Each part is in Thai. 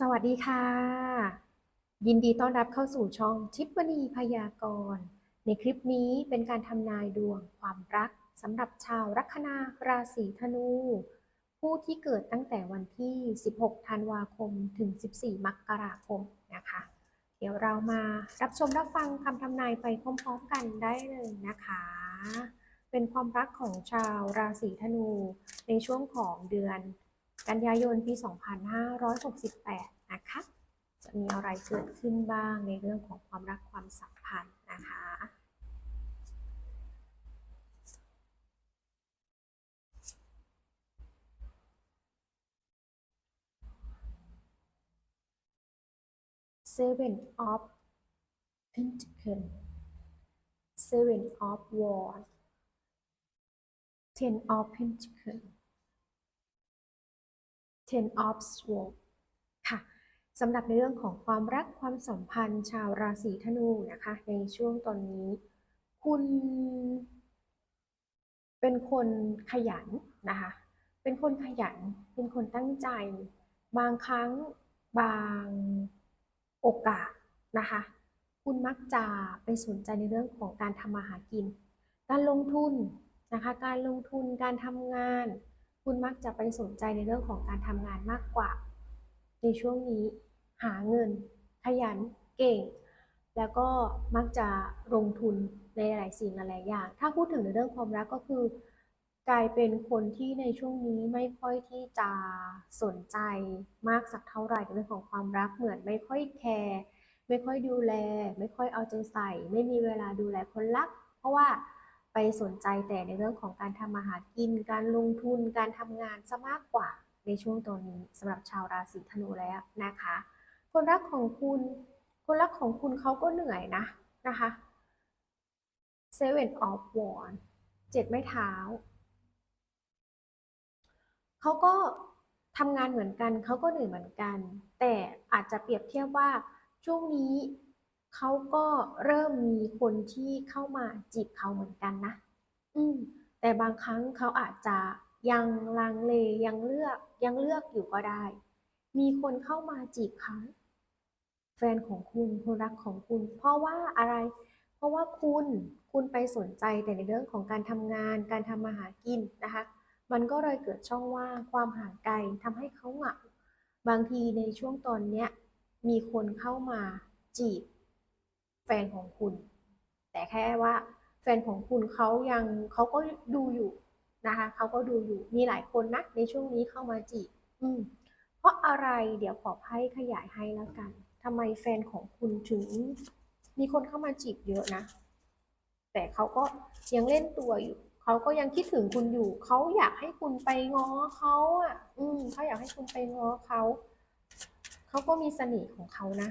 สวัสดีค่ะ ยินดีต้อนรับเข้าสู่ช่องทิปนีพยากรณ์ ในคลิปนี้เป็นการทำนายดวงความรักสำหรับชาวลัคนาราศีธนู ผู้ที่เกิดตั้งแต่วันที่ 16 ธันวาคมถึง 14 มกราคมนะคะ เดี๋ยวเรามารับชมรับฟังคำทำนายไปพร้อมๆกันได้เลยนะคะ เป็นความรักของชาวราศีธนูในช่วงของเดือน กันยายนปี 2568 นะคะ จะมีอะไรเกิดขึ้นบ้างในเรื่องของความรักความสัมพันธ์นะคะ Seven of Pentacles Seven of Wands Ten of Pentacles Ten of Swords ค่ะสำหรับในเรื่องของความรักความสัมพันธ์ ชาวราศีธนูนะคะ ในช่วงตอนนี้ คุณ เป็นคนขยันนะคะ เป็นคนขยัน เป็นคนตั้งใจ บางครั้งบางโอกาสนะคะ คุณมักจะไปสนใจในเรื่องของการทำมาหากิน การลงทุนนะคะ การลงทุนการทำงาน คุณมักจะไปสนใจในเรื่องของการทำงานมากกว่า ในช่วงนี้หาเงิน ขยันเก่ง แล้วก็มักจะลงทุนในหลายสิ่งหลายอย่าง ถ้าพูดถึงในเรื่องความรักก็คือ กลายเป็นคนที่ในช่วงนี้ไม่ค่อยที่จะสนใจมากสักเท่าไหร่ในเรื่องของความรักเหมือนไม่ค่อยแคร์ไม่ค่อยดูแล ไม่ค่อยเอาใจใส่ ไม่มีเวลาดูแลคนรัก เพราะว่า ไปสนใจแต่ในเรื่องของการทำมาหากิน การลงทุน การทำงานซะมากกว่าในช่วงตอนนี้สำหรับชาวราศีธนูแล้วนะคะ คนรักของคุณคนรักของคุณเขาก็เหนื่อยนะนะคะ Seven of Wands เจ็ดไม้เท้าเขาก็ทำงานเหมือนกันเขาก็เหนื่อยเหมือนกัน แต่อาจจะเปรียบเทียบว่าช่วงนี้ เขาก็เริ่มมีคนที่เข้ามาจีบเขาเหมือนกันนะ อืม แต่บางครั้งเขาอาจจะยังลังเลยังเลือกยังเลือกอยู่ก็ได้ มีคนเข้ามาจีบเขาแฟนของคุณคนรักของคุณ เพราะว่าอะไร เพราะว่าคุณคุณไปสนใจแต่ในเรื่องของการทำงาน การทำมาหากินนะคะ มันก็เลยเกิดช่องว่างความห่างไกลทำให้เขาเหงาบางทีในช่วงตอนเนี้ยมีคนเข้ามาจีบ แฟนของคุณ แต่แค่ว่าแฟนของคุณเขายังเขาก็ดูอยู่นะคะเขาก็ดูอยู่มีหลายคนนะในช่วงนี้เข้ามาจีบอืมเพราะอะไรเดี๋ยวขอให้ขยายให้แล้วกันทำไมแฟนของคุณถึง มีคนเข้ามาจีบเยอะนะ แต่เขาก็ยังเล่นตัวอยู่เขาก็ยังคิดถึงคุณอยู่ เขาอยากให้คุณไปง้อเขาอะ อืมเขาอยากให้คุณไปง้อเขา เขาก็มีเสน่ห์ของเขานะ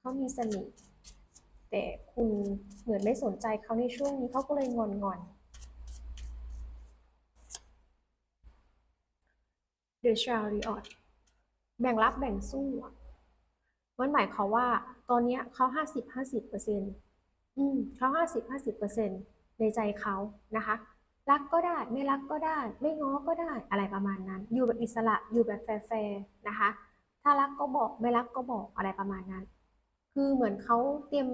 เขามีเสน่ห์ แต่คุณเหมือนไม่สนใจเขาในช่วงนี้เขาก็เลยงอนงอน The Chariot แบ่งรับแบ่งสู้มันหมายความว่า ตอนนี้เขาห้าสิบห้าสิบเปอร์เซ็นต์อืมเขาห้าสิบห้าสิบเปอร์เซ็นต์ในใจเขานะคะ รักก็ได้ไม่รักก็ได้ ไม่ง้อก็ได้อะไรประมาณนั้น อยู่แบบอิสระอยู่แบบแฟร์ๆนะคะ ถ้ารักก็บอกไม่รักก็บอกอะไรประมาณนั้น คือเหมือนเขาเตรียม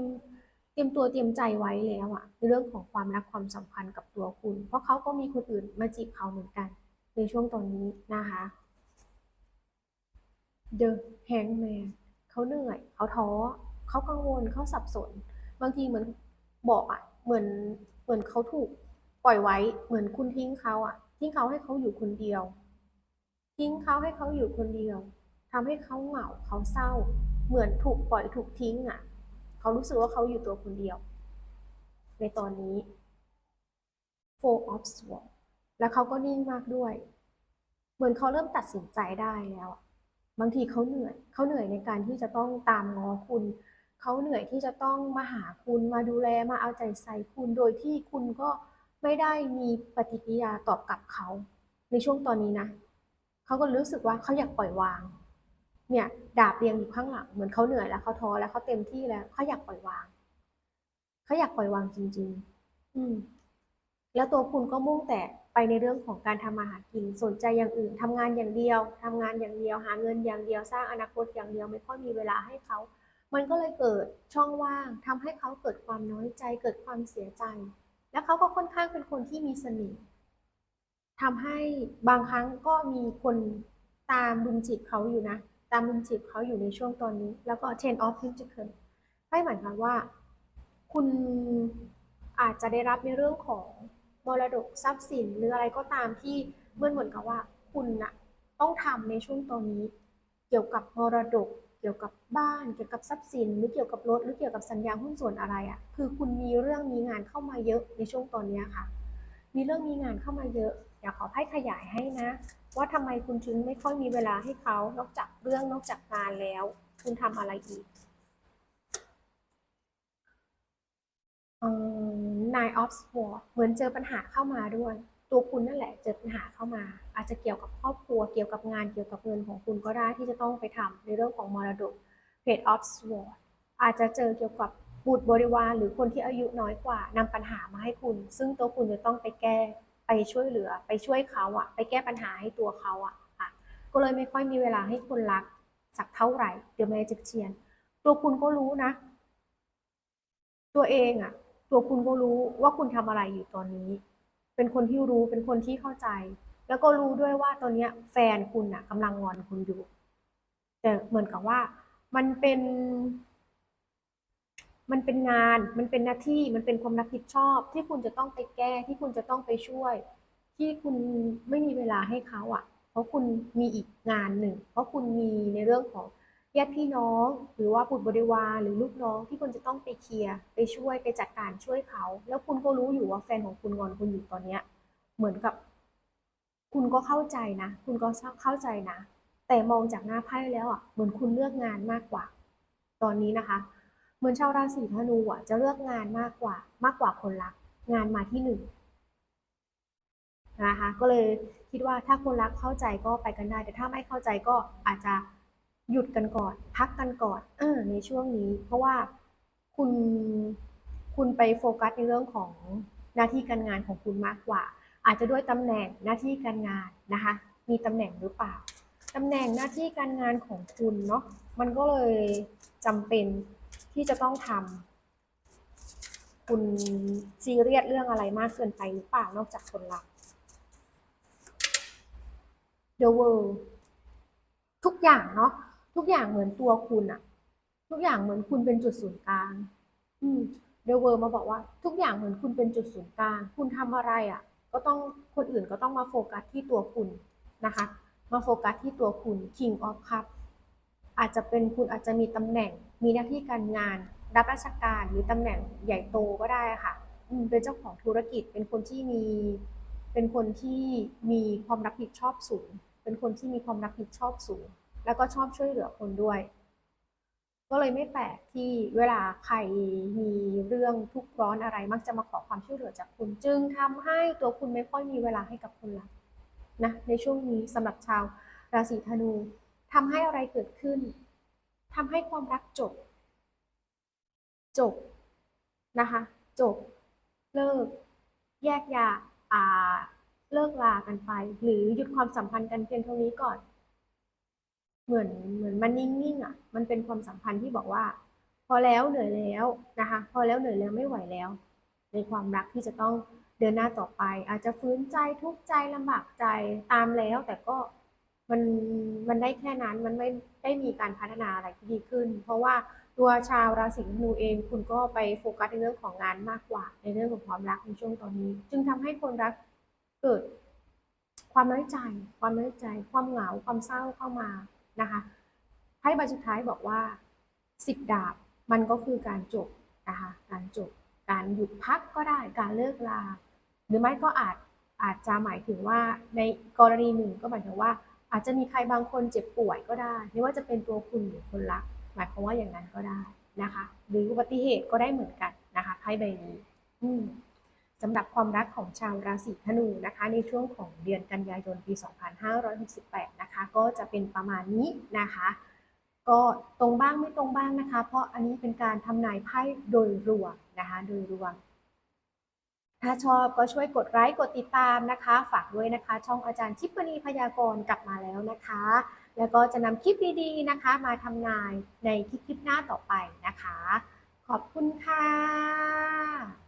เตรียมตัวเตรียมใจไว้แล้วอะในเรื่องของความรักความสัมพันธ์กับตัวคุณ เพราะเขาก็มีคนอื่นมาจีบเขาเหมือนกัน ในช่วงตอนนี้นะคะ The Hangman เขาเหนื่อยเขาท้อเขากังวลเขาสับสน บางทีเหมือนบอกอะเหมือนเหมือนเขาถูกปล่อยไว้เหมือนคุณทิ้งเขาอะทิ้งเขาให้เขาอยู่คนเดียว ทิ้งเขาให้เขาอยู่คนเดียวทำให้เขาเหงาเขาเศร้า เหมือนถูกปล่อยถูกทิ้งอะเขารู้สึกว่าเขาอยู่ตัวคนเดียว ในตอนนี้ Four of Swords แล้วเขาก็นิ่งมากด้วย เหมือนเขาเริ่มตัดสินใจได้แล้ว บางทีเขาเหนื่อย เขาเหนื่อยในการที่จะต้องตามง้อคุณ เขาเหนื่อยที่จะต้องมาหาคุณมาดูแลมาเอาใจใส่คุณ โดยที่คุณก็ไม่ได้มีปฏิกิริยาตอบกลับเขา ในช่วงตอนนี้นะ เขาก็รู้สึกว่าเขาอยากปล่อยวาง เนี่ยดาบเรียงอยู่ข้างหลังเหมือนเขาเหนื่อยแล้วเขาท้อแล้วเขาเต็มที่แล้วเขาอยากปล่อยวางเขาอยากปล่อยวางจริง ๆ อืม แล้วตัวคุณก็มุ่งแต่ไปในเรื่องของการทำมาหากินสนใจอย่างอื่นทำงานอย่างเดียวทำงานอย่างเดียว หาเงินอย่างเดียวสร้างอนาคตอย่างเดียวไม่ค่อยมีเวลาให้เขา มันก็เลยเกิดช่องว่างทำให้เขาเกิดความน้อยใจ เกิดความเสียใจ และเขาก็ค่อนข้างเป็นคนที่มีเสน่ห์ทำให้บางครั้งก็มีคนตามดุมจีบเขาอยู่นะ ตามดุมจีบเขาอยู่ในช่วงตอนนี้ แล้วก็ ten of pentacles ให้หมายความว่า คุณอาจจะได้รับในเรื่องของมรดกทรัพย์สินหรืออะไรก็ตามที่เหมือนเหมือนกับว่า คุณนะต้องทำในช่วงตอนนี้ เกี่ยวกับมรดก เกี่ยวกับบ้าน เกี่ยวกับทรัพย์สิน หรือเกี่ยวกับรถหรือเกี่ยวกับสัญญาหุ้นส่วนอะไรอะ่ะ คือคุณมีเรื่องมีงานเข้ามาเยอะในช่วงตอนนี้ค่ะ มีเรื่องมีงานเข้ามาเยอะเดี๋ยวขอไพ่ขยายให้นะ ว่าทำไมคุณถึงไม่ค่อยมีเวลาให้เขานอกจากเรื่องนอกจากงานแล้ว คุณทำอะไรอีกเอ่อ Nine of Swords เหมือนเจอปัญหาเข้ามาด้วย ตัวคุณนั่นแหละเจอปัญหาเข้ามา อาจจะเกี่ยวกับครอบครัวเกี่ยวกับงานเกี่ยวกับเงินของคุณก็ได้ที่จะต้องไปทำในเรื่องของมรดก Page of Swords อาจจะเจอเกี่ยวกับบุตรบริวารหรือคนที่อายุน้อยกว่านำปัญหามาให้คุณ ซึ่งตัวคุณจะต้องไปแก้ ไปช่วยเหลือไปช่วยเขาอะไปแก้ปัญหาให้ตัวเขาอะค่ะ ก็เลยไม่ค่อยมีเวลาให้คนรักสักเท่าไหร่เดี๋ยวแม่จะเชียน ตัวคุณก็รู้นะ ตัวเองอะตัวคุณก็รู้ว่าคุณทำอะไรอยู่ตอนนี้ เป็นคนที่รู้เป็นคนที่เข้าใจ แล้วก็รู้ด้วยว่าตอนเนี้ยแฟนคุณอะกำลังงอนคุณอยู่แต่เหมือนกับว่ามันเป็น มันเป็นงาน มันเป็นหน้าที่ มันเป็นความรับผิดชอบ ที่คุณจะต้องไปแก้ ที่คุณจะต้องไปช่วย ที่คุณไม่มีเวลาให้เขาอะ เพราะคุณมีอีกงานหนึ่ง เพราะคุณมีในเรื่องของญาติพี่น้อง หรือว่าบุตรบริวารหรือลูกน้องที่คุณจะต้องไปเคลียร์ ไปช่วย ไปจัดการช่วยเขา แล้วคุณก็รู้อยู่ว่าแฟนของคุณงอนคุณอยู่ตอนเนี้ย เหมือนกับ คุณก็เข้าใจนะ คุณก็เข้าใจนะ แต่มองจากหน้าไพ่แล้วอะ เหมือนคุณเลือกงานมากกว่า ตอนนี้นะคะ เหมือนชาวราศีธนูอะจะเลือกงานมากกว่ามากกว่าคนรัก งานมาที่หนึ่งนะคะก็เลยคิดว่าถ้าคนรักเข้าใจก็ไปกันได้ แต่ถ้าไม่เข้าใจก็อาจจะหยุดกันก่อน พักกันก่อนเออในช่วงนี้ เพราะว่าคุณคุณไปโฟกัสในเรื่องของหน้าที่การงานของคุณมากกว่า อาจจะด้วยตำแหน่งหน้าที่การงานนะคะ มีตำแหน่งหรือเปล่าตำแหน่งหน้าที่การงานของคุณเนาะมันก็เลยจำเป็น ที่จะต้องทำคุณซีเรียสเรื่องอะไรมากเกินไปหรือเปล่านอกจากคนรัก The World ทุกอย่างเนาะทุกอย่างเหมือนตัวคุณอะทุกอย่างเหมือนคุณเป็นจุดศูนย์กลาง อืม The World มาบอกว่า ทุกอย่างเหมือนคุณเป็นจุดศูนย์กลาง คุณทำอะไรอะก็ต้องคนอื่นก็ต้องมาโฟกัสที่ตัวคุณนะคะ มาโฟกัสที่ตัวคุณ King of Cup อาจจะเป็นคุณอาจจะมีตำแหน่ง มีหน้าที่การงาน รับราชการหรือตำแหน่งใหญ่โตก็ได้ค่ะเป็นเจ้าของธุรกิจ เป็นคนที่มี เป็นคนที่มีความรับผิดชอบสูง เป็นคนที่มีความรับผิดชอบสูง แล้วก็ชอบช่วยเหลือคนด้วย ก็เลยไม่แปลกที่เวลาใครมีเรื่องทุกข์ร้อนอะไร มักจะมาขอความช่วยเหลือจากคุณ จึงทำให้ตัวคุณไม่ค่อยมีเวลาให้กับคนรักนะ ในช่วงนี้สำหรับชาวราศีธนูทำให้อะไรเกิดขึ้น ทำให้ความรักจบ จบนะคะ จบ เลิก แยกยาอ่าเลิกลากันไป หรือหยุดความสัมพันธ์กันเพียงเท่านี้ก่อน เหมือนเหมือนมันนิ่งๆอะ มันเป็นความสัมพันธ์ที่บอกว่า พอแล้วเหนื่อยแล้วนะคะ พอแล้วเหนื่อยแล้วไม่ไหวแล้ว ในความรักที่จะต้องเดินหน้าต่อไป อาจจะฟื้นใจทุกใจลำบากใจตามแล้วแต่ก็ มันมันได้แค่นั้นมันไม่ได้มีการพัฒนาอะไรที่ดีขึ้น เพราะว่าตัวชาวราศีธนูเอง คุณก็ไปโฟกัสในเรื่องของงานมากกว่า ในเรื่องของความรักในช่วงตอนนี้ จึงทำให้คนรักเกิดความน้อยใจ ความน้อยใจ ความเหงา ความเศร้าเข้ามานะคะไพ่ใบสุดท้ายบอกว่าสิบดาบมันก็คือการจบนะคะการจบ การหยุดพักก็ได้การเลิกลา หรือไม่ก็อาจอาจจะหมายถึงว่าในกรณีหนึ่งก็หมายถึงว่า อาจจะมีใครบางคนเจ็บป่วยก็ได้ ไม่ว่าจะเป็นตัวคุณหรือคนรัก หมายความว่าอย่างนั้นก็ได้นะคะ หรืออุบัติเหตุก็ได้เหมือนกันนะคะไพ่ใบนี้อืมสำหรับความรักของชาวราศีธนูนะคะ ในช่วงของเดือนกันยายนปี 2568 นะคะ ก็จะเป็นประมาณนี้นะคะ ก็ตรงบ้างไม่ตรงบ้างนะคะ เพราะอันนี้เป็นการทำนายไพ่โดยรวมนะคะ โดยรวม ถ้าชอบก็ช่วยกดไลค์กดติดตามนะคะ ฝากด้วยนะคะ ช่องอาจารย์ทิพณีพยากรณ์กลับมาแล้วนะคะ แล้วก็จะนำคลิปดีๆนะคะ มาทำนายในคลิปๆหน้าต่อไปนะคะ ขอบคุณค่ะ